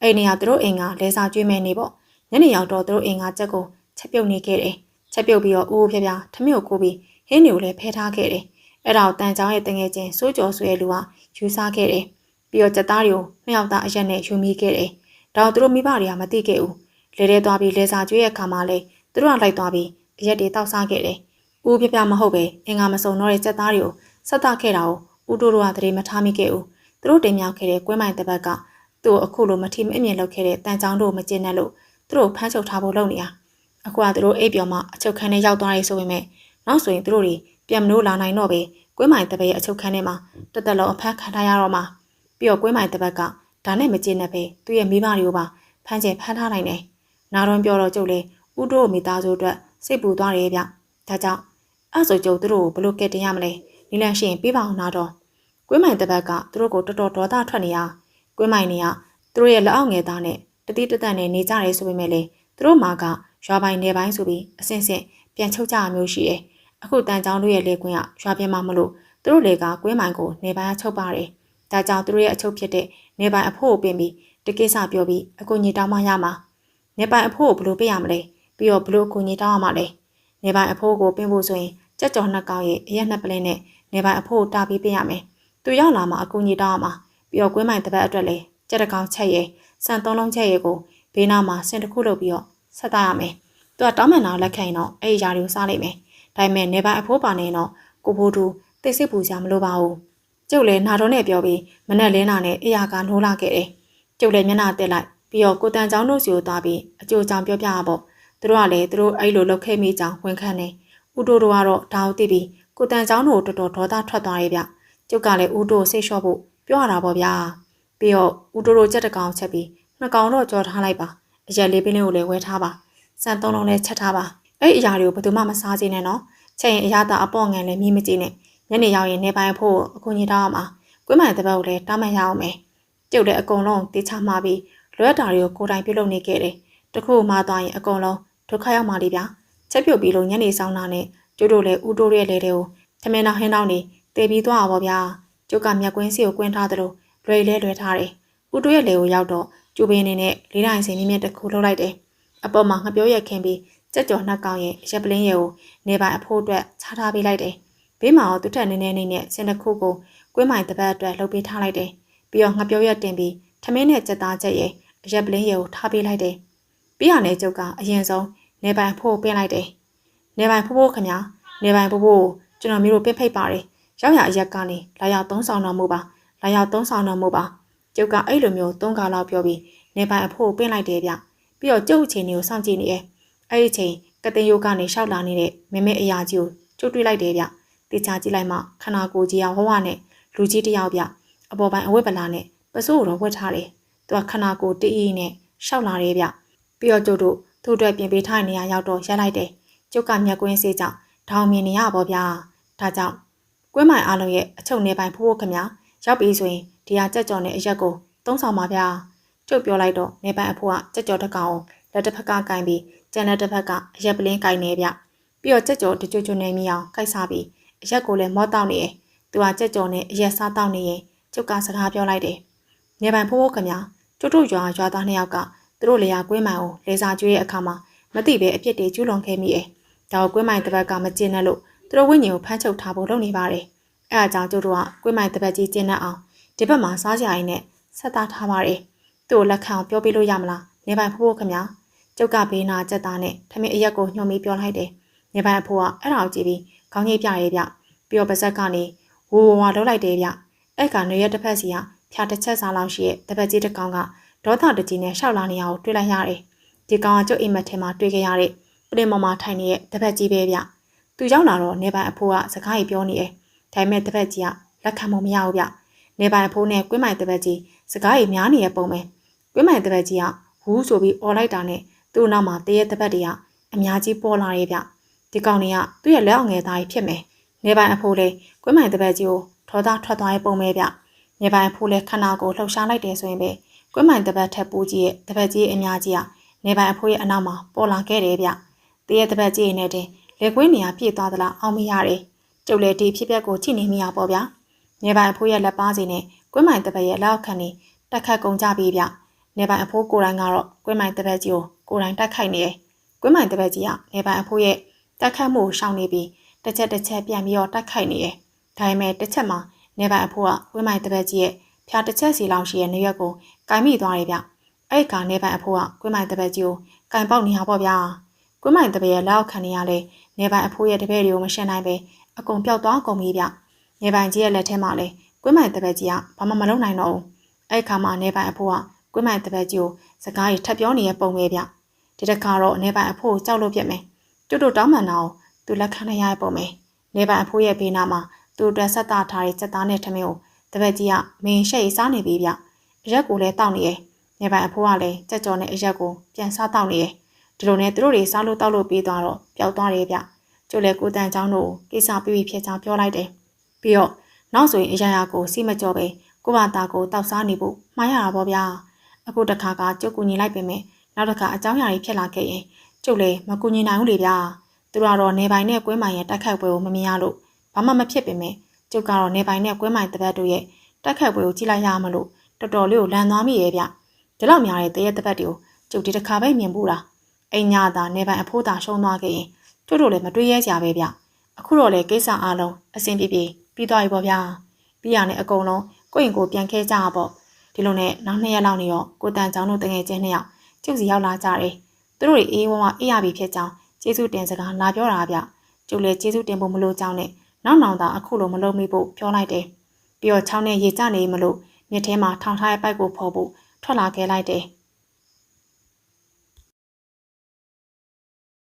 အဲ့နေရာသူတို့အိမ်ကလဲစာကျွေးမဲနေပေါ့ ညနေရောက်တော့သူတို့အိမ်ကကြက်ကိုချက်ပြုတ်နေခဲ့တယ်ချက်ပြုတ်ပြီးတော့အိုးဖျားဖျားထမင်းကိုကိုပြီးဟင်းတွေကိုလည်းဖဲထားခဲ့တယ်အဲ့ဒါကိုတန်ချောင်းရဲ့တငယ်ချင်းစိုးကျော်ဆွေလူကယူစားခဲ့တယ်ပြီးတော့ကြက်သားတွေကိုနှစ်ယောက်သားအရက်နဲ့ယူမိခဲ့တယ်ဒါတော့သူတို့မိဘတွေကမသိခဲ့ဘူးလဲလဲသွားပြီးလဲစာကျွေးရဲ့ခါမှလည်းသူတို့ကလိုက်သွားပြီးအရက်တွေတောက်စားခဲ့တယ်။ဦးပြပြမဟုတ်ပဲအင်္ဂါမစုံတော့တဲ့စက်သားတွေကိုဆက်တာခဲ့တာကိုဦးတို့တို့ကတရေမထားမိခဲ့ဘူး။သူတို့တင်မြောက်ခဲ့တဲ့ကွဲမိုင်တပတ်ကသူ့အခုလိုမထီမအမြင်လုပ်ခဲ့တဲ့တန်ချောင်းတို့မကျင်နဲ့လို့သူ တို့ဖမ်းချုပ်ထားဖို့လုပ်နေတာ။အခုကသူတို့အိပ်ပျော်မှအချုပ်ခန်းထဲရောက်သွားရေးဆိုပေမဲ့နောက်ဆိုရင်သူတို့တွေပြန်မလို့လာနိုင်တော့ပဲကွဲမိုင်တပတ်ရဲ့အချုပ်ခန်းထဲမှာတသက်လုံးအဖမ်းခံထားရတော့မှာပြီးတော့ကွဲမိုင်တပတ်ကဒါနဲ့မကျင်နဲ့ပဲသူ့ရဲ့မိဘတွေကိုပါဖမ်းချင်ဖမ်းထားနိုင်တယ်။နာရွန်ပြောတော့ကျုပ်လေဥတို့မိသားစုအတွက်စိတ်ပူသွားတယ်ဗျ။ဒါကြောင့်အဲ့ဆိုကျုပ်တို့ကိုဘလို့ကဲတင်ရမလဲ။နီလန်ရှင်ပြပါအောင်နာတော့။ကွင်းမိုင်တပတ်ကသူတို့ကိုတော်တော်ဒေါသထွက်နေရ။ကွင်းမိုင်တွေကသူတို့ရဲ့လက်အောက်ငယ်သားနဲ့ တတိတတန်နဲ့နေကြရဲဆိုပေမဲ့လေသူတို့မှာကရွာပိုင်းနေပိုင်းဆိုပြီးအစင်စင်ပြန်ချုပ်ကြမျိုးရှိတယ်။အခုတန်ချောင်းတို့ရဲ့လေကွင်းကရွာပြင်မှာမလို့သူတို့လေကကွင်းမိုင်ကိုနေပိုင်းကချုပ်ပါတယ်။ဒါကြောင့်သူတို့ရဲ့အချုပ်ဖြစ်တဲ့နေပိုင်းအဖို့ကိုပင်ပြီးတကိစ္စပြောပြီးအကူညီတောင်းမှရမှာနေပိုင်အဖိုးကိုဘလို့ပေးရမလဲပြီးတော့ဘလို့အကူညီတောင်းရမှာလဲနေပိုင်အဖိုးကိုပင်းဖို့ဆိုရင်ကြက်ကြော်နှစ်ကောင်ရဲ့အရက်နှစ်ပလင်းနဲ့နေပိုင်အဖိုးကိုတာပြီးပေးရမယ်သူရောက်လာမှအကူညီတောင်းရမှာပြီးတော့ကွင်းမိုင်တစ်ပတ်အတွက်လဲကြက်တကောင်ချက်ရဲ့ စံသုံးလုံးချက်ရဲ့ကိုဘေးနားမှာဆင်တစ်ခုလုပ်ပြီးတော့ဆက်သားရမယ်သူကတောင်းမှန်တာလက်ခံရင်တော့အဲ့ဒီຢာတွေကိုစားလိုက်မယ်ဒါပေမဲ့နေပိုင်အဖိုးပါနေတော့ကိုဖိုးသူသိစိတ်ပူကြမလို့ပါဘူးကျုပ်လည်းနာတော်နဲ့ပြောပြီးမနဲ့လင်းနာနဲ့အရာကနိုးလာခဲ့တယ်ကျုပ်လည်းမျက်နှာတက်လိုက်ပြီးတော့ကိုတန်ချောင်းတို့စီကိုသွားပြီးအကျိုးကြောင့်ပြောပြရပေါ့သူတို့ကလည်းသူတို့အဲ့လိုလုပ်ခဲ့မိကြောင်းဝန်ခံနေဦးတို့တို့ကတော့ဒါကိုသိပြီးကိုတန်ချောင်းတို့တော်တော်ဒေါသထွက်သွားရဲ့ဗျကျုပ်ကလည်းဦးတို့စိတ်လျှော့ဖို့ပြောရတာပေါ့ဗျာ ပြီးတော့ဦးတို့တို့ကြက်တကောင်ချက်ပြီးနှစ်ကောင်တော့ကြော်ထားလိုက်ပါအရက်လေးပင်းလေးကိုလည်းဝဲထားပါစံသုံးလုံးလည်းချက်ထားပါအဲ့အရာတွေကိုဘယ်သူမှမစားစေနဲ့နော်ချက်ရင်အရာတာအပေါ့ငံလည်းမြည်မကြည့်နဲ့ညနေရောက်ရင်နေပိုင်ဖို့အခုညတောင်းအောင်ကွင်းမိုင်တဲ့ဘက်ကိုလည်းတားမှန်ရအောင်မယ်ကျုပ်လည်းအကုန်လုံးတေးချမှာပြီးလွယ်တာတွေကိုကိုယ်တိုင်ပြုလုပ်နေခဲ့တယ်။တခုမှသွားရင်အကုန်လုံးဒုက္ခရောက်မှလေဗျာ။ချက်ပြုတ်ပြီးလို့ညနေဆောင်တာနဲ့ကျိုးတို့လည်းဦးတိုးရဲ့လေတွေကိုထမင်းတော်ဟင်းတော်နေတည်ပြီးသွားပါဗျာ။ကျုပ်ကမြက်ကွင်းစီကိုကွင်းထားသလို လွယ်လဲလွယ်ထားတယ်။ဦးတိုးရဲ့လေကိုရောက်တော့ကျူပင်းနေနဲ့လေးတိုင်းစင်မြင့်မြင့်တစ်ခုလှုပ်လိုက်တယ်။အပေါ်မှာငပြောရက်ခင်းပြီးကြက်ကြော်နှက်ကောင်ရဲ့ရက်ပလင်းရဲ့ကိုနေပိုင်အဖိုးအတွက်ခြားထားပေးလိုက်တယ်။ဘေးမှာတော့သူ့ထက်နည်းနည်းလေးနဲ့စင်တစ်ခုကိုကွင်းမိုင်တစ်ပတ်အတွက်လှုပ်ပေးထားလိုက်တယ်။ပြီးတော့ငပြောရက်တင်ပြီးထမင်းနဲ့ကြက်သားချက်ရဲ့အရက်ပလင်းရဲကိုထားပေးလိုက်တယ်။ပြီးရတဲ့ကျုပ်ကအရင်ဆုံးနေပိုင်ဖို့ပင်းလိုက်တယ်။နေပိုင်ဖို့ဖို့ခင်ဗျာနေပိုင်ဖို့ဖို့ကျွန်တော်မျိုးတို့ပင်းဖိတ်ပါတယ်။ရောက်ရအရက်ကနေလာရောက်သုံးဆောင်တော်မူပါ။ လာရောက်သုံးဆောင်တော်မူပါ။ကျုပ်ကအဲ့လိုမျိုးသုံးကားလောက်ပြောပြီးနေပိုင်အဖို့ပင်းလိုက်တယ်ဗျ။ပြီးတော့ကျုပ်အချိန်ကိုစောင့်ကြည့်နေရဲ့။အဲ့ဒီအချိန်ကတင်ယိုကနေရှောက်လာနေတဲ့မမေအရာကြီးကိုကျုပ်တွေ့လိုက်တယ်ဗျတေချာကြည့်လိုက်မှခနာကိုကြီးအောင်ဝဝနဲ့လူကြီးတစ်ယောက်ဗျအပေါ်ပိုင်းအဝတ်ပလာနဲ့ပစိုးကိုတော့ဝတ်ထားတယ်သူကခနာကိုတအီးနဲ့ရှောက်လာတယ်ဗျပြီးတော့ကျုပ်တို့သူ့အတွက်ပြင်ပေးထားတဲ့နေရာရောက်တော့ရက်လိုက်တယ်ကျုပ်ကမျက်ကွင်းစေးကြောင့်ထောင်မြင်နေရပါဗျာဒါကြောင့်ကွင်းမိုင်အားလုံးရဲ့အချုပ်နေပိုင်းဖိုးဖို့ခမ ရောက်ပြီဆိုရင်ဒီဟာကြက်ကြော်နဲ့အရက်ကိုသုံးဆောင်ပါဗျာကျုပ်ပြောလိုက်တော့နေပိုင်းအဖိုးကကြက်ကြော်တစ်ကောင်ကိုလက်တစ်ဖက်ကကင်ပြီးကျန်တဲ့တစ်ဖက်ကအရက်ပလင်းကင်နေဗျပြီးတော့ကြက်ကြော်တကြွကြွနေမိအောင်ကိုက်စားပြီးအရက်ကိုလည်းမော့တောက်နေတယ်သူကကြက်ကြော်နဲ့အရက်စားတောက်နေရင်ကျုပ်ကစကားပြောလိုက်တယ်နေပိုင်းဖိုးဖို့ခမကျုပ်တို့ရွာရွာသားနှစ်ယောက်ကသူတို့လေယာကွင်းမိုင်ကိုလေစာကျွေးတဲ့အခါမှာမသိပဲအပြစ်တွေကျူးလွန်ခဲ့မိတယ်ဒါကိုကွင်းမိုင်တစ်ဘက်ကမကျင်နဲ့လို့သူတို့ဝိညာဉ်ကိုဖမ်းချုပ်ထားဖို့လုပ်နေပါတယ် အဲအကြောင်းကျုပ်တို့ကကွင်းမိုင်တစ်ဘက်ကြီးကျင်းနေအောင်ဒီဘက်မှာစားကြရင်နဲ့ဆက်သားထားပါတယ်သူ့ကိုလက်ခံအောင်ပြောပြလို့ရမလားနေပိုင်ဖိုးဖိုးခမကျုပ်ကဘေးနာကြက်သားနဲ့ထမင်းအရက်ကိုညှို့ပြီးပြောလိုက်တယ်နေပိုင်ဖိုးကအဲ့ဒါကိုကြည့်ပြီးခေါင်းကြီးပြရဲဗျပြီးတော့ပါဇက်ကနေဝဝဝလှုပ်လိုက်တယ်ဗျအဲ့ကနေရက်တစ်ဖက်စီကဖြာတစ်ချက်စားလောက်ရှိရဲ့တပတ်ကြီးတစ်ကောင်ကဒေါသတကြီးနဲ့ရှောက်လာနေရအောင်တွေ့လိုက်ရတယ်ဒီကောင်ကကျုပ်အိမ်မက်ထဲမှာတွေ့ခဲ့ရတဲ့ပလင်ပေါ်မှာထိုင်နေတဲ့တပတ်ကြီးပဲဗျသူရောက်လာတော့နေပိုင်အဖိုးကစကားကြီးပြောနေတယ် ဒါပေမဲ့တပတ်ကြီးကလက်ခံမမရဘူးဗျနေပိုင်အဖိုးနဲ့ကွင်းမိုင်တပတ်ကြီးစကားကြီးများနေတဲ့ပုံပဲကွင်းမိုင်တပတ်ကြီးကဝူးဆိုပြီးអော်လိုက်တာနဲ့သူ့နောက်မှာတရက်တပတ်တွေကအများကြီးပေါ်လာရဲ့ဗျဒီကောင်တွေကသူ့ရဲ့လက်အောင်ငယ်သားကြီးဖြစ်မယ်နေပိုင်အဖိုးလေးကွင်းမိုင်တပတ်ကြီးကိုထောသားထွက်သွားရဲ့ပုံပဲဗျနေပိုင်အဖိုးလေးခန္ဓာကိုလှုပ်ရှားလိုက်တယ်ဆိုရင်ပဲကွင်းမိုင်တပတ်ထက်ပူကြီးရဲ့တပတ်ကြီးအများကြီးကနေပိုင်အဖိုးရဲ့အနောက်မှာပေါ်လာခဲ့တယ်ဗျတရက်တပတ်ကြီးနဲ့တင်လက်ကွင်းနေရာပြည့်သွားသလားအောင်မရတယ် ကျုပ်လည်းဒီဖြစ်ပျက်ကိုကြည့်နေမိရပေါ့ဗျာနေပိုင်အဖိုးရဲ့လက်ပါစီနဲ့ကွင်းမိုင်တပတ်ရဲ့လက်အောက်ခံနေတက်ခတ်ကုန်ကြပြီဗျနေပိုင်အဖိုးကိုယ်တိုင်ကတော့ကွင်းမိုင်တပတ်ကြီးကိုကိုယ်တိုင်တက်ခိုက်နေတယ်ကွင်းမိုင်တပတ်ကြီးကနေပိုင်အဖိုးရဲ့တက်ခတ်မှုကိုရှောင်နေပြီးတစ်ချက်တစ်ချက်ပြန်ပြီးတော့တက်ခိုက်နေတယ်ဒါပေမဲ့တစ်ချက်မှာနေပိုင်အဖိုးကကွင်းမိုင်တပတ်ကြီးရဲ့ဖြာတစ်ချက်စီလောက်ရှိရဲ့နေရွက်ကိုကင်မိသွားတယ်ဗျအဲ့ဒီကနေပိုင်အဖိုးကကွင်းမိုင်တပတ်ကြီးကိုကင်ပေါက်နေရပေါ့ဗျာကွင်းမိုင်တပည့်ရဲ့လက်အောက်ခံနေရလဲနေပိုင်အဖိုးရဲ့တပည့်တွေကိုမရှင်းနိုင်ပဲ အကုန်ပျောက်သွားကုန်ပြီဗျနေပိုင်ကြီးရဲ့လက်ထဲမှာလဲကွင်းမိုင်တပည့်ကြီးကဘာမှမလုပ်နိုင်တော့ဘူးအဲ့ခါမှာနေပိုင်အဖိုးကကွင်းမိုင်တပည့်ကြီးကိုစကားကြီးထပ်ပြောနေတဲ့ပုံပဲဗျဒီတစ်ခါတော့နေပိုင်အဖိုးကိုကြောက်လို့ပြက်မယ်ကျွတ်တို့တောင်းမှန်တာကိုသူလက်ခံရရပုံပဲနေပိုင်အဖိုးရဲ့ဘေးနားမှာသူ့အတွက်ဆက်သားထားတဲ့စက်သားနဲ့ထမင်းကိုတပည့်ကြီးကမင်းရှိတ်စားနေပြီဗျအရက်ကိုလည်းတောက်နေရဲ့နေပိုင်အဖိုးကလည်းကြက်ကြော်နဲ့အရက်ကိုပြန်စားတောက်နေရဲ့ဒီလိုနဲ့သူတို့တွေစားလို့တောက်လို့ပြီးသွားတော့ပျောက်သွားတယ်ဗျ ကျုပ်လည်းကိုတန်ချောင်းတို့ကိစ္စပြပြီးဖြစ်ချောင်းပြောလိုက်တယ်။ပြီးတော့နောက်ဆိုရင်အရာရာကိုစီမကြောပဲကိုမသားကိုတောက်စားနေဖို့မှားရတာပေါ့ဗျာ။အခုတခါကကျုပ်ကူညီလိုက်ပေမဲ့နောက်တစ်ခါအကြောင်းအရာတွေဖြစ်လာခဲ့ရင်ကျုပ်လည်းမကူညီနိုင်ဘူးလေဗျာ။သူတို့ကတော့နေပိုင်နဲ့ကွင်းပိုင်ရဲ့တိုက်ခိုက်ပွဲကိုမမြင်ရလို့ဘာမှမဖြစ်ပေမဲ့ကျုပ်ကတော့နေပိုင်နဲ့ကွင်းပိုင်တပတ်တို့ရဲ့တိုက်ခိုက်ပွဲကိုကြည့်လိုက်ရမှလို့တော်တော်လေးကိုလန်သွားမိရဲ့ဗျ။ဒီလောက်များတဲ့တရက်တပတ်တွေကိုကျုပ်ဒီတစ်ခါပဲမြင်ဘူးလား။အိမ်ညာသာနေပိုင်အဖိုးသာရှုံးသွားခဲ့ရင် တို့တို့လည်းမတွေးရဲကြပဲဗျအခုတော့လေကိစ္စအားလုံးအဆင်ပြေပြေပြီးသွားပြီပေါ့ဗျာပြီးရနဲ့အကုန်လုံးကိုယ့်ရင်ကိုပြန်ခဲကြပါဒီလိုနဲ့နောက်နှစ်ရက်လောက်နေတော့ကိုတန်ချောင်းတို့တငယ်ချင်းနှစ်ယောက်ကျုပ်စီရောက်လာကြတယ်သူတို့တွေအေးဝဝအေးရပြီဖြစ်ကြောင်းကျေးဇူးတင်စကားလာပြောတာဗျကျုပ်လည်းကျေးဇူးတင်ဖို့မလို့ကြောင်းနဲ့နောက်နောင်သာအခုလိုမလုပ်မိဖို့ပြောလိုက်တယ်ပြီးတော့ချောင်းနဲ့ရေကျနေမလို့မြစ်ထဲမှာထောင်ထားတဲ့ပိုက်ကိုဖော်ဖို့ထွက်လာခဲ့လိုက်တယ်